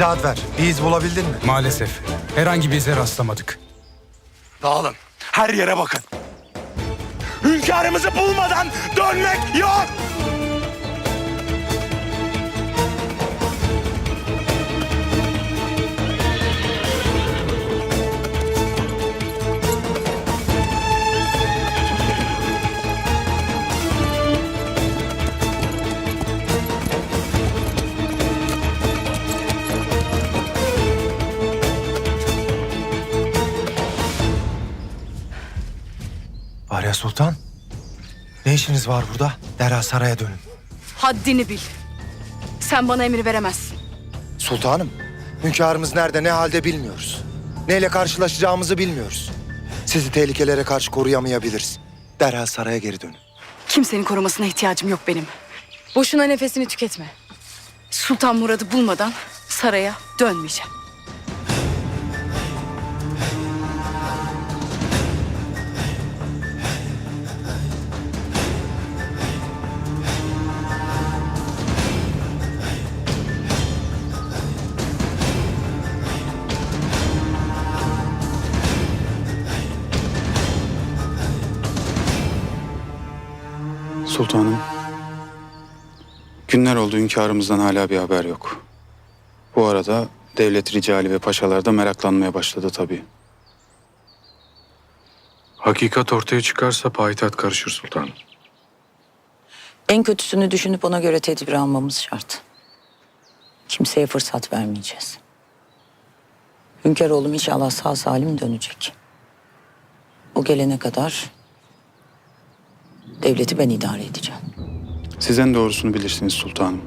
İzahat ver. Bir iz bulabildin mi? Maalesef herhangi bir ize rastlamadık. Dağılın. Her yere bakın. Hünkârımızı bulmadan dönmek yok. Sultan. Ne işiniz var burada? Derhal saraya dönün. Haddini bil. Sen bana emir veremezsin. Sultanım, hünkârımız nerede ne halde bilmiyoruz. Neyle karşılaşacağımızı bilmiyoruz. Sizi tehlikelere karşı koruyamayabiliriz. Derhal saraya geri dönün. Kimsenin korumasına ihtiyacım yok benim. Boşuna nefesini tüketme. Sultan Murad'ı bulmadan saraya dönmeyeceğim. Sultanım. Günler oldu hünkârımızdan hala bir haber yok. Bu arada devlet ricali ve paşalar da meraklanmaya başladı tabii. Hakikat ortaya çıkarsa payitaht karışır sultanım. En kötüsünü düşünüp ona göre tedbir almamız şart. Kimseye fırsat vermeyeceğiz. Hünkâroğlum inşallah sağ salim dönecek. O gelene kadar devleti ben idare edeceğim. Siz en doğrusunu bilirsiniz sultanım.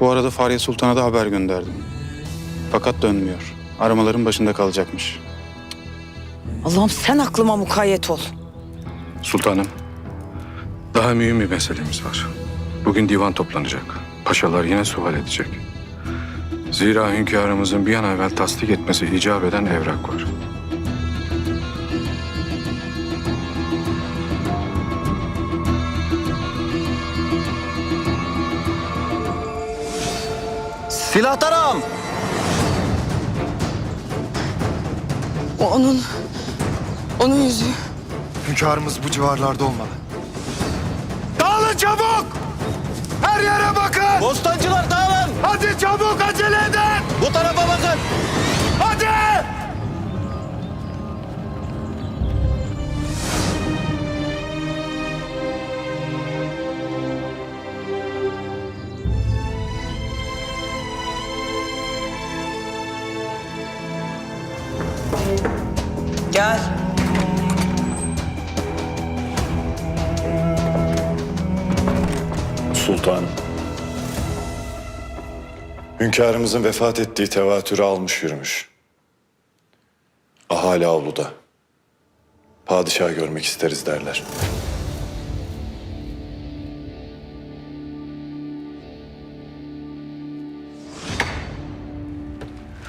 Bu arada Fahriye Sultan'a da haber gönderdim. Fakat dönmüyor. Aramaların başında kalacakmış. Allah'ım sen aklıma mukayyet ol. Sultanım, daha mühim bir meselemiz var. Bugün divan toplanacak. Paşalar yine sual edecek. Zira hünkârımızın bir an evvel tasdik etmesi icap eden evrak var. Silahtarım! O onun, onun yüzü. Hünkârımız bu civarlarda olmalı. Dağılın çabuk. Hünkârımızın vefat ettiği tevatürü almış yürümüş. Ahali avluda. Padişah görmek isteriz derler.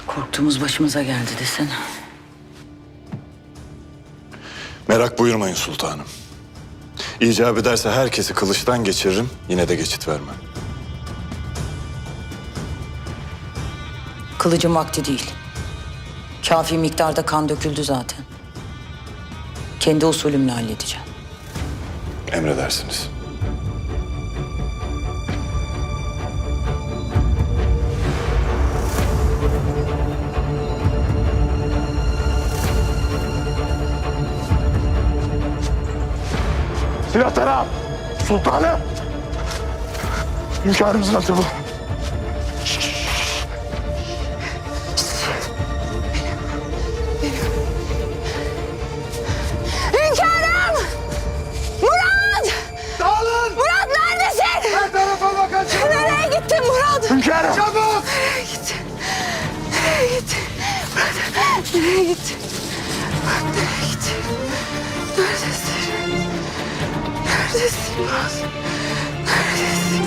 Korktuğumuz başımıza geldi desene. Merak buyurmayın sultanım. İcap ederse herkesi kılıçtan geçiririm, yine de geçit vermem. Kılıcın vakti değil. Kafi miktarda kan döküldü zaten. Kendi usulümle halledeceğim. Emredersiniz. Silah taraf. Sultanım. Hünkârımızın atı bu. Gittin? Neredesin? Neredesin? Neredesin?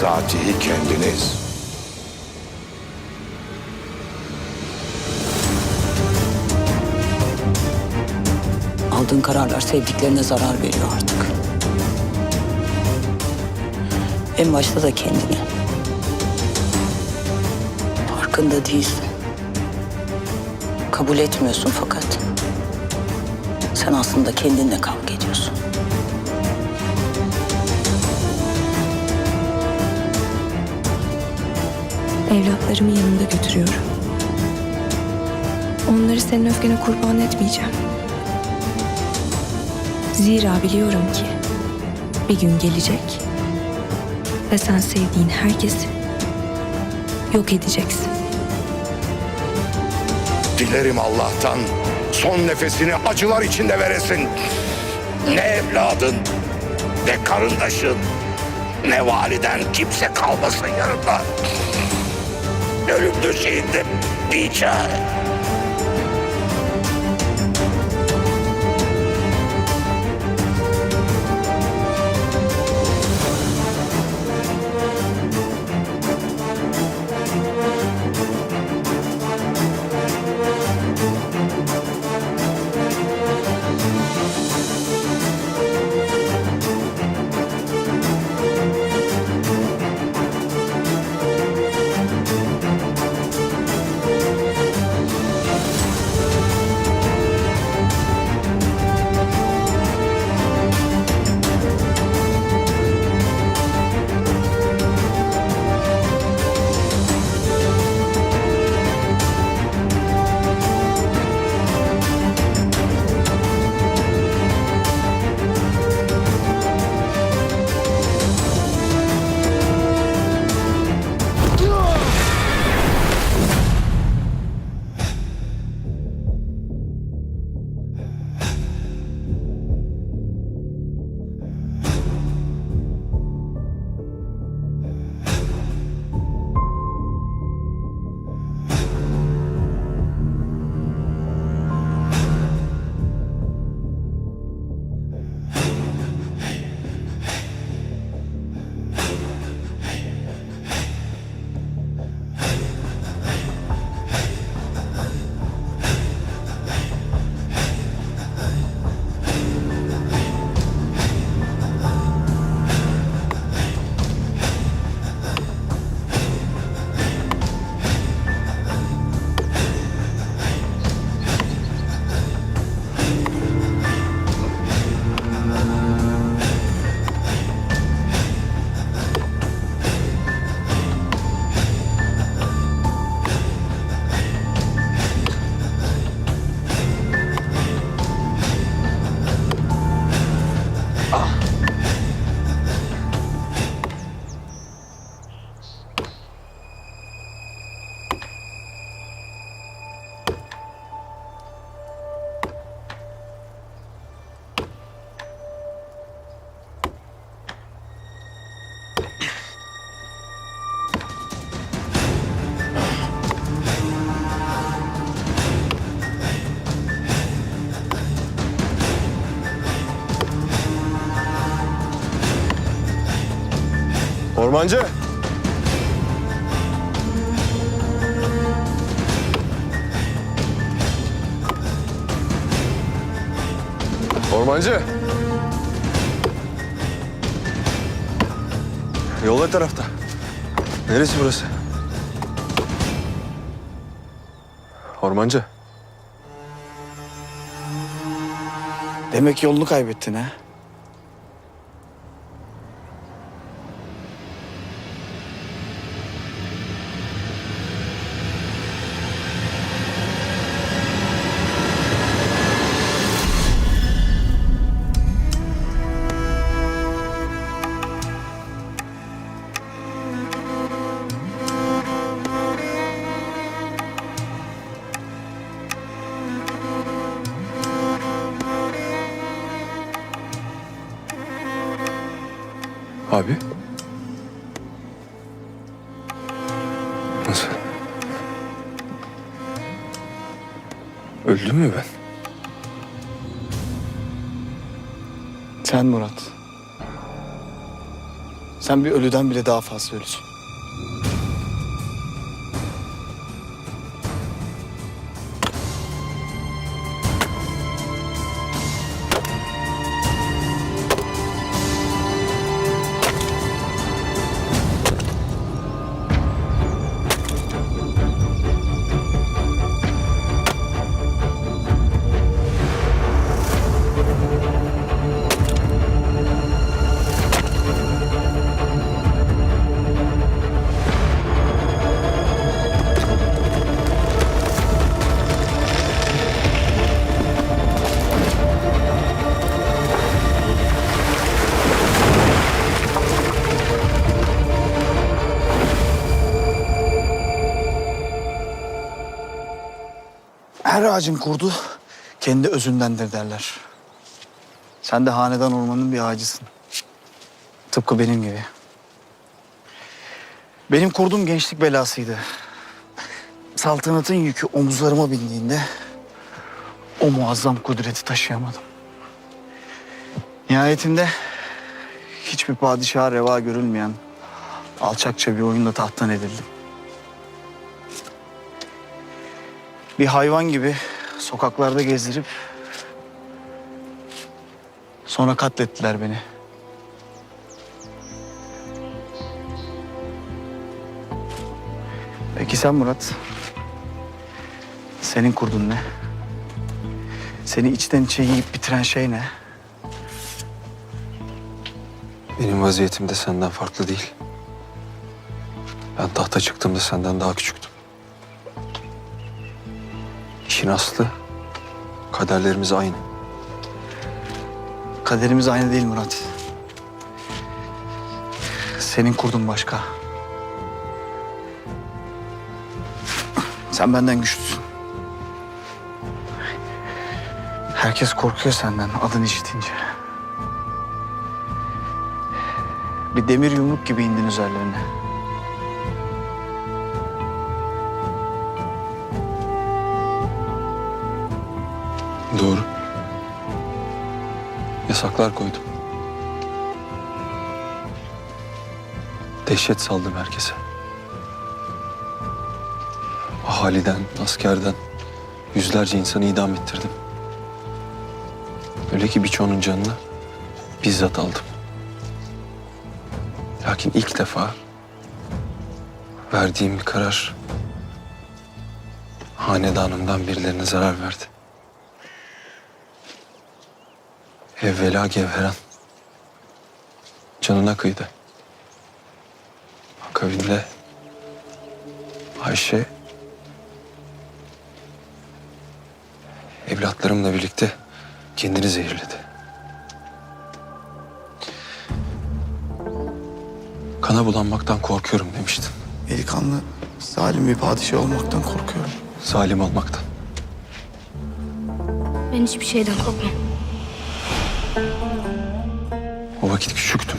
bizatihi kendiniz. Aldığın kararlar sevdiklerine zarar veriyor artık. En başta da kendine. Farkında değilsin. Kabul etmiyorsun fakat sen aslında kendinle kavga ediyorsun. Evlatlarımı yanımda götürüyorum. Onları senin öfkene kurban etmeyeceğim. Zira biliyorum ki bir gün gelecek ve sen sevdiğin herkesi yok edeceksin. Dilerim Allah'tan son nefesini acılar içinde veresin. Ne evladın, ne karındaşın, ne validen kimse kalmasın yanında. Ölüm döşeğinde bir çare. Ormancı. Ormancı. Yol ne tarafta? Neresi burası? Ormancı. Demek yolunu kaybettin ha? Abi. Nasıl? Öldüm mü ben? Sen Murat. Sen bir ölüden bile daha fazla ölüsün. Ağacın kurdu kendi özündendir derler. Sen de hanedan ormanın bir ağacısın. Tıpkı benim gibi. Benim kurdum gençlik belasıydı. Saltanatın yükü omuzlarıma bindiğinde o muazzam kudreti taşıyamadım. Nihayetinde hiçbir padişaha reva görülmeyen alçakça bir oyunla tahttan edildim. Bir hayvan gibi sokaklarda gezdirip sonra katlettiler beni. Peki sen Murat? Senin kurdun ne? Seni içten içe yiyip bitiren şey ne? Benim vaziyetim de senden farklı değil. Ben tahta çıktığımda senden daha küçüktüm. İşin aslı kaderlerimiz aynı. Kaderimiz aynı değil Murat. Senin kurdun başka. Sen benden güçlüsün. Herkes korkuyor senden adını işitince. Bir demir yumruk gibi indin üzerlerine. Doğru. Yasaklar koydum. Dehşet saldım herkese. Ahaliden, askerden yüzlerce insanı idam ettirdim. Öyle ki birçoğunun canını bizzat aldım. Lakin ilk defa verdiğim bir karar hanedanımdan birilerine zarar verdi. Evvela Gevheran. Canına kıydı. Akabinde Ayşe evlatlarımla birlikte kendini zehirledi. Kana bulanmaktan korkuyorum demiştin. Delikanlı, zalim bir padişah olmaktan korkuyorum. Zalim olmaktan. Ben hiçbir şeyden korkmam. Vakit küçüktüm.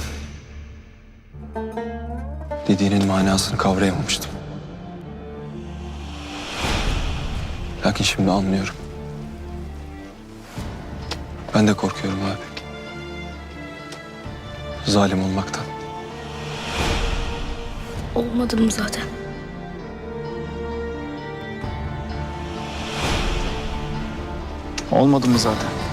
Dediğinin manasını kavrayamamıştım. Lakin şimdi anlıyorum. Ben de korkuyorum abi. Zalim olmaktan. Olmadım zaten. Olmadı mı zaten?